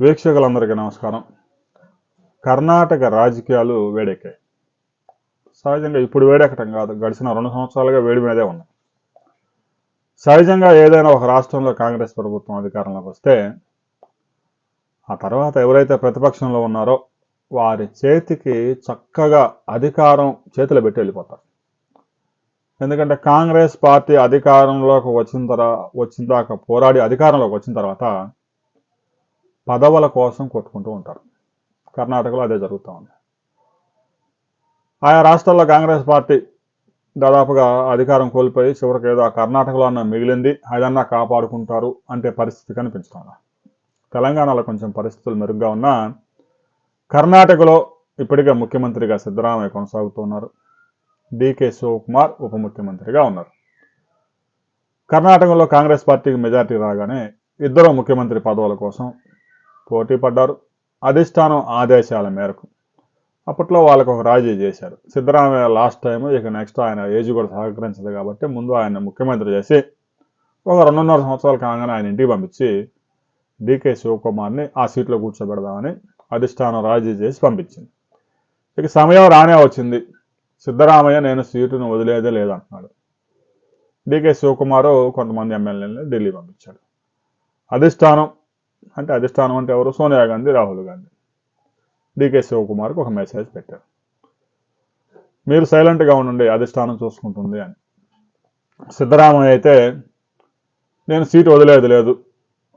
వీక్షకులందరికీ నమస్కారం. కర్ణాటక రాజకీయాలు వేడెక్కాయి. సహజంగా ఇప్పుడు వేడెక్కటం కాదు గడిచిన రెండు సంవత్సరాలుగా వేడి మీదే ఉన్నాయి. సహజంగా ఏదైనా ఒక రాష్ట్రంలో కాంగ్రెస్ ప్రభుత్వం అధికారంలోకి వస్తే ఆ తర్వాత ఎవరైతే ప్రతిపక్షంలో ఉన్నారో వారి చేతికి చక్కగా అధికారం చేతిలో పెట్టి వెళ్ళిపోతారు. ఎందుకంటే కాంగ్రెస్ పార్టీ అధికారంలోకి వచ్చిన తర్వాత వచ్చిన దాకా పోరాడి అధికారంలోకి వచ్చిన తర్వాత పదవుల కోసం కొట్టుకుంటూ ఉంటారు. కర్ణాటకలో అదే జరుగుతూ ఉంది. ఆయా రాష్ట్రాల్లో కాంగ్రెస్ పార్టీ దాదాపుగా అధికారం కోల్పోయి చివరికి ఏదో కర్ణాటకలో అన్న మిగిలింది అదన్నా కాపాడుకుంటారు అంటే పరిస్థితి కనిపించడం తెలంగాణలో కొంచెం పరిస్థితులు మెరుగ్గా ఉన్నా కర్ణాటకలో ఇప్పటికే ముఖ్యమంత్రిగా సిద్ధరామయ్య కొనసాగుతున్నారు. డికే శివకుమార్ ఉప ముఖ్యమంత్రిగా ఉన్నారు. కర్ణాటకలో కాంగ్రెస్ పార్టీకి మెజార్టీ రాగానే ఇద్దరు ముఖ్యమంత్రి పదవుల కోసం పోటీ పడ్డారు అధిష్టానం ఆదేశాల మేరకు అప్పట్లో వాళ్ళకు ఒక రాజీ చేశారు. సిద్ధరామయ్య లాస్ట్ టైం ఇక నెక్స్ట్ ఆయన ఏజ్ కూడా సహకరించదు కాబట్టి ముందు ఆయన ముఖ్యమంత్రి చేసి ఒక రెండున్నర సంవత్సరాలు కాగానే ఆయన ఇంటికి పంపించి డికే శివకుమార్ని ఆ సీట్లో కూర్చోబెడదామని అధిష్టానం రాజీ చేసి పంపించింది. ఇక సమయం రానే వచ్చింది. సిద్ధరామయ్య నేను సీటును వదిలేదే లేదంటున్నాడు. డికే శివకుమారు కొంతమంది ఎమ్మెల్యేలని ఢిల్లీ పంపించాడు. అధిష్టానం అంటే అధిష్టానం అంటే ఎవరు? సోనియా గాంధీ రాహుల్ గాంధీ. డికే శివకుమార్కి ఒక మెసేజ్ పెట్టారు. మీరు సైలెంట్గా ఉండండి అధిష్టానం చూసుకుంటుంది అని. సిద్ధరామయ్య అయితే నేను సీటు వదిలేదు లేదు.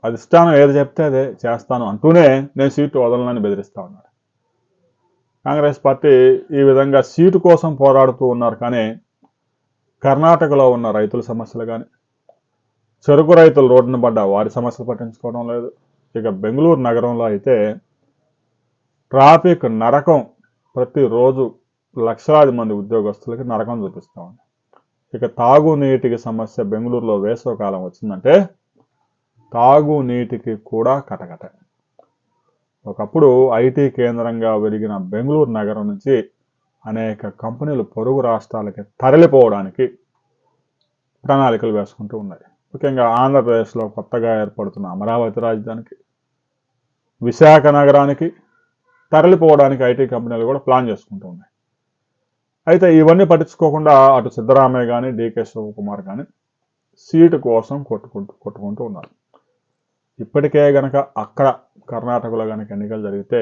అధిష్టానం ఏది చెప్తే అదే చేస్తాను అంటూనే నేను సీటు వదలనని బెదిరిస్తా ఉన్నాడు. కాంగ్రెస్ పార్టీ ఈ విధంగా సీటు కోసం పోరాడుతూ ఉన్నారు కానీ కర్ణాటకలో ఉన్న రైతుల సమస్యలు కానీ చెరుకు రైతులు రోడ్డున పడ్డ వారి సమస్యలు పట్టించుకోవడం లేదు. ఇక బెంగళూరు నగరంలో అయితే ట్రాఫిక్ నరకం ప్రతిరోజు లక్షలాది మంది ఉద్యోగస్తులకి నరకం చూపిస్తూ ఉంది. ఇక తాగునీటికి సమస్య బెంగళూరులో వేసవకాలం వచ్చిందంటే తాగునీటికి కూడా కటకట. ఒకప్పుడు ఐటీ కేంద్రంగా వెలిగిన బెంగళూరు నగరం నుంచి అనేక కంపెనీలు పొరుగు రాష్ట్రాలకి తరలిపోవడానికి ప్రణాళికలు వేసుకుంటూ ఉన్నాయి. ముఖ్యంగా ఆంధ్రప్రదేశ్లో కొత్తగా ఏర్పడుతున్న అమరావతి రాజధానికి విశాఖ నగరానికి తరలిపోవడానికి ఐటీ కంపెనీలు కూడా ప్లాన్ చేసుకుంటూ ఉన్నాయి. అయితే ఇవన్నీ పట్టించుకోకుండా అటు సిద్ధరామయ్య కానీ డికే శివకుమార్ కానీ సీటు కోసం కొట్టుకుంటూ కొట్టుకుంటూ ఉన్నారు. ఇప్పటికే గనక అక్కడ కర్ణాటకలో కనుక ఎన్నికలు జరిగితే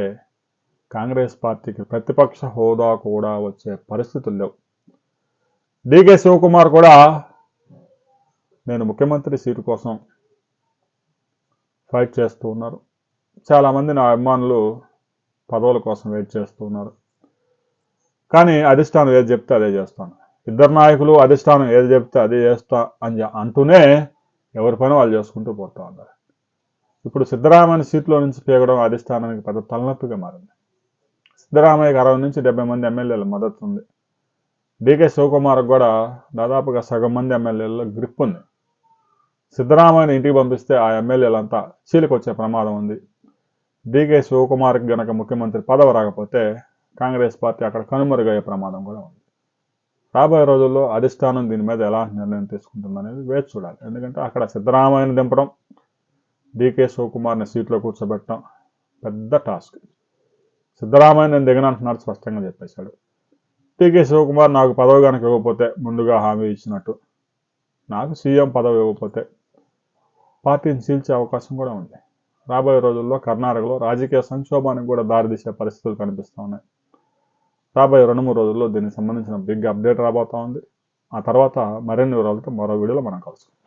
కాంగ్రెస్ పార్టీకి ప్రతిపక్ష హోదా కూడా వచ్చే పరిస్థితులు లేవు. డికే శివకుమార్ కూడా నేను ముఖ్యమంత్రి సీటు కోసం ఫైట్ చేస్తూ ఉన్నారు. చాలామంది నా అభిమానులు పదవుల కోసం వెయిట్ చేస్తూ ఉన్నారు. కానీ అధిష్టానం ఏది చెప్తే అదే చేస్తాను. ఇద్దరు నాయకులు అధిష్టానం ఏది చెప్తే అదే చేస్తా అని అంటూనే ఎవరి పని వాళ్ళు చేసుకుంటూ పోతా ఉన్నారు. ఇప్పుడు సిద్ధరామయ్య సీట్లో నుంచి పీగడం అధిష్టానానికి పెద్ద తలనొప్పిగా మారింది. సిద్ధరామయ్యకి అరవై నుంచి డెబ్బై మంది ఎమ్మెల్యేల మద్దతు ఉంది. డికే శివకుమార్ కూడా దాదాపుగా సగం మంది ఎమ్మెల్యేలలో గ్రిప్ ఉంది. సిద్ధరామయ్యను ఇంటికి పంపిస్తే ఆ ఎమ్మెల్యేలంతా చీలికొచ్చే ప్రమాదం ఉంది. డికే శివకుమార్కి గనక ముఖ్యమంత్రి పదవి రాకపోతే కాంగ్రెస్ పార్టీ అక్కడ కనుమరుగయ్యే ప్రమాదం కూడా ఉంది. రాబోయే రోజుల్లో అధిష్టానం దీని మీద ఎలా నిర్ణయం తీసుకుంటుందనేది వేచి చూడాలి. ఎందుకంటే అక్కడ సిద్ధరామయ్యను దింపడం డికే శివకుమార్ని సీట్లో కూర్చోబెట్టడం పెద్ద టాస్క్. సిద్ధరామయ్య నేను దిగనంటున్నాడు స్పష్టంగా చెప్పేశాడు. టీకే శివకుమార్ నాకు పదవి కనుక ఇవ్వకపోతే ముందుగా హామీ ఇచ్చినట్టు. నాకు సీఎం పదవి ఇవ్వకపోతే పార్టీని చీల్చే అవకాశం కూడా ఉంది. రాబోయే రోజుల్లో కర్ణాటకలో రాజకీయ సంక్షోభానికి కూడా దారితీసే పరిస్థితులు కనిపిస్తూ ఉన్నాయి. రాబోయే రెండు మూడు రోజుల్లో దీనికి సంబంధించిన బిగ్ అప్డేట్ రాబోతా ఉంది. ఆ తర్వాత మరిన్ని వివరాలతో మరో వీడియోలో మనం కలుసుకుందాం.